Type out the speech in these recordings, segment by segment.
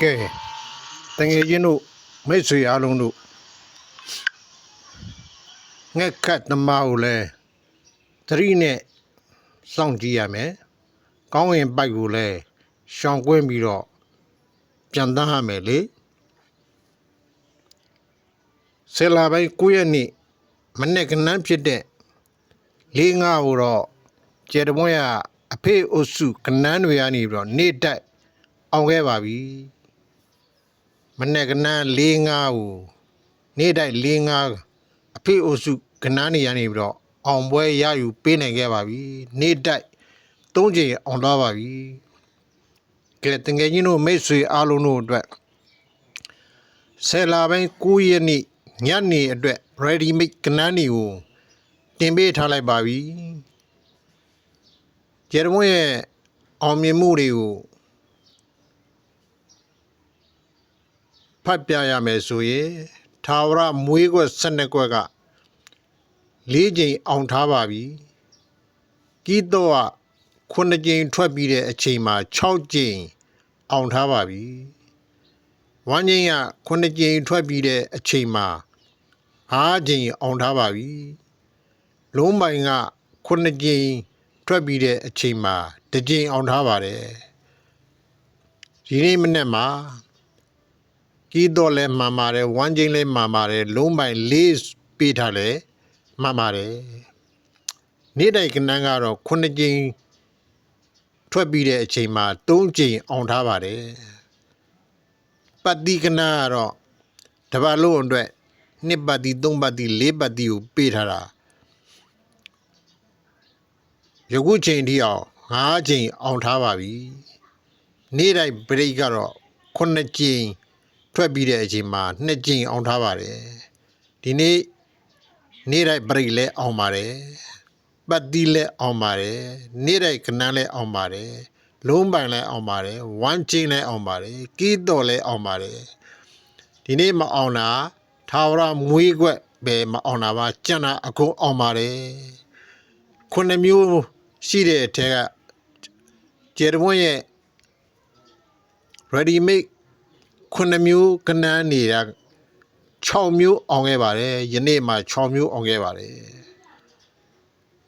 ကဲ တငယ်ချင်းတို့မိတ်ဆွေအားလုံးတို့ငှက်ခတ်သမားကိုလည်းသတိနဲ့စောင့်ကြည့်ရမယ်ကောင်းရင်ပိုက်ကိုလည်းရှောင်ကွင်းပြီးတော့ပြန်တန်းရမယ်လေဆယ်လာပိုင်း9ရက်နေ့မနေ့ကနန်းဖြစ်တဲ့လေးငါကိုတော့ကျေတမွန်းရအဖေအုပ်စုကနန်းတွေကနေပြီးတော့နေတိုက်အောင်ခဲ့ပါပြီ မနေ့ကနန်း၄၅ကိုနေ့တိုင်း၄၅အဖေအုပ်စုကနန်းနေရနေပြီးတော့အောင်ပွဲရယူပေးနိုင်ခဲ့ပါပြီနေ့တိုင်း၃ချိန်အောင်သွားပါပြီကဲတငယ်ချင်းတို့မိတ်ဆွေအားလုံးတို့အတွက်ဆယ်လာပိုင်း9ရက်နေ့ညနေအတွက် ready made ကနန်းနေကိုတင်ပေးထားလိုက်ပါပြီကျေရမွန်ရဲ့အောင်မြင်မှုတွေကို ဖတ်ပြရမယ်ဆိုရင်သာဝရမွေးကွက်12ကွက်က၄ချိန်အောင်ထားပါပြီကီတော့က9ချိန်ထွက်ပြီးတဲ့အချိန်မှာ6ချိန်အောင်ထားပါပြီဝမ်းချိန်က9ချိန်ထွက်ပြီးတဲ့အချိန်မှာ5ချိန်အောင်ထားပါပြီလုံးပိုင်က9ချိန်ထွက်ပြီးတဲ့အချိန်မှာ1ချိန်အောင်ထားပါတယ်ဒီနေ့မနေ့မှာ ကီးတော့လဲမှန်ပါတယ်ဝမ်းချင်းလဲမှန်ပါတယ်လုံးပိုင်လေးပေးထားလဲမှန်ပါတယ်နေ့တိုက်ကနန်းကတော့ခုနှစ်ကြိမ်ထွက်ပြီးတဲ့အချိန်မှာ၃ကြိမ်အောင်ထားပါတယ်ပတ်တိကနန်းကတော့တပတ်လုံးအတွက်နှစ်ပတ်တိ၃ပတ်တိ၄ပတ်တိကိုပေးထားတာယခုချိန်ထိအောင်၅ချိန်အောင်ထားပါပြီနေ့တိုင်းဘရိတ်ကတော့ခုနှစ်ကြိမ် ထွက်ပြီးတဲ့အချိန်မှာနှစ်ကြိမ်အောင်ထားပါတယ်ဒီနေ့နေ့တိုင်းပရိလဲအောင်ပါတယ်ပတ်တိလဲအောင်ပါတယ်နေ့တိုင်းကနန်းလဲအောင်ပါတယ်လုံးပိုင်လဲအောင်ပါတယ်ဝမ်းချင်းလဲအောင်ပါတယ်ကီးတော်လဲအောင်ပါတယ်ဒီနေ့မအောင်တာသာဝရမွေးခွက်ပဲမအောင်တာပါကြံတာအကုန်အောင်ပါတယ်ခုနှစ်မျိုးရှိတဲ့အထက်ကကျေတပွင့်ရဲ့ ready make 9မျိုးကနန်းနေတာ6မျိုးအောင်ခဲ့ပါတယ်ယနေ့မှာ6မျိုးအောင်ခဲ့ပါတယ်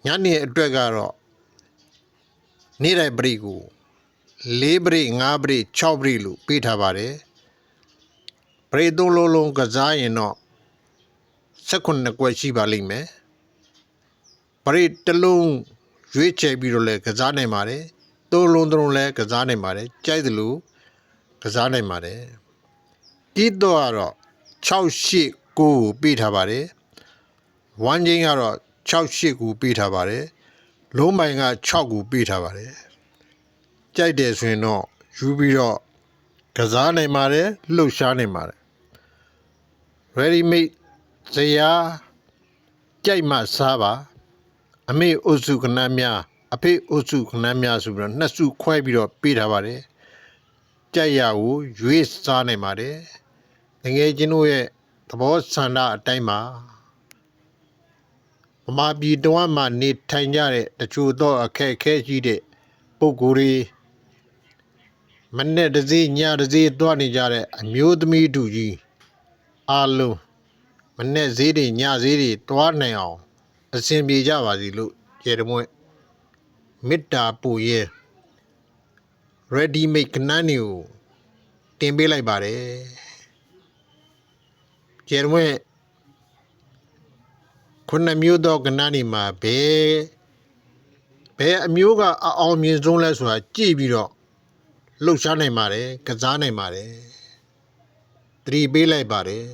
ညနေအတွက်ကတော့နေ့တိုင်းပရိကို၄ပရိ၅ပရိ6ပရိလို့ပေးထားပါတယ်ပရိသုံးလုံးလုံးကစားရင်တော့18ကွယ်ရှိပါလိမ့်မယ်ပရိတစ်လုံးရွေးချယ်ပြီးတော့လည်းကစားနိုင်ပါတယ်သုံးလုံးသုံးလုံးလည်းကစားနိုင်ပါတယ်ကြိုက်သလိုကစားနိုင်ပါတယ် တီးတော့ကတော့689ကိုပေးထားပါတယ်ဝမ်းချင်းကတော့68ကိုပေးထားပါတယ်လုံးမိုင်က6ကိုပေးထားပါတယ်ကြိုက်တယ်ဆိုရင်တော့ယူပြီးတော့ကစားနိုင်ပါတယ်လှုပ်ရှားနိုင်ပါတယ် ready made ဇရာကြိုက်မှစားပါအမေအုပ်စုကနန်းများအဖေအုပ်စုကနန်းများဆိုပြီးတော့နှစ်စုခွဲပြီးတော့ပေးထားပါတယ်ကြက်ရကိုရွေးစားနိုင်ပါတယ် ငငယ်ချင်းတို့ရဲ့သဘောဆန္ဒအတိုင်းမှာမမပြည်တဝမ်းမှာနေထိုင်ကြတဲ့တချို့သောအခက်အခဲရှိတဲ့ပုဂ္ဂိုလ်တွေမနဲ့တစ်စီးညတစ်စီးတွားနေကြတဲ့အမျိုးသမီးတို့ကြီးအားလုံးမနဲ့ဈေးတွေညဈေးတွေတွားနိုင်အောင်အစဉ်ပြေကြပါစီလို့ကျေတမွဲ့မေတ္တာပူရဲ့ ready made ကနန်းတွေကိုတင်ပေးလိုက်ပါတယ် ကျယ်မွဲ့ခုနှစ်မျိုးသောကနန်းတွေမှာဘယ်ဘယ်အမျိုးကအအောင်မြင်ဆုံးလဲဆိုတာကြည့်ပြီးတော့လှုပ်ရှားနိုင်ပါတယ်ကစားနိုင်ပါတယ်သတိပေးလိုက်ပါတယ်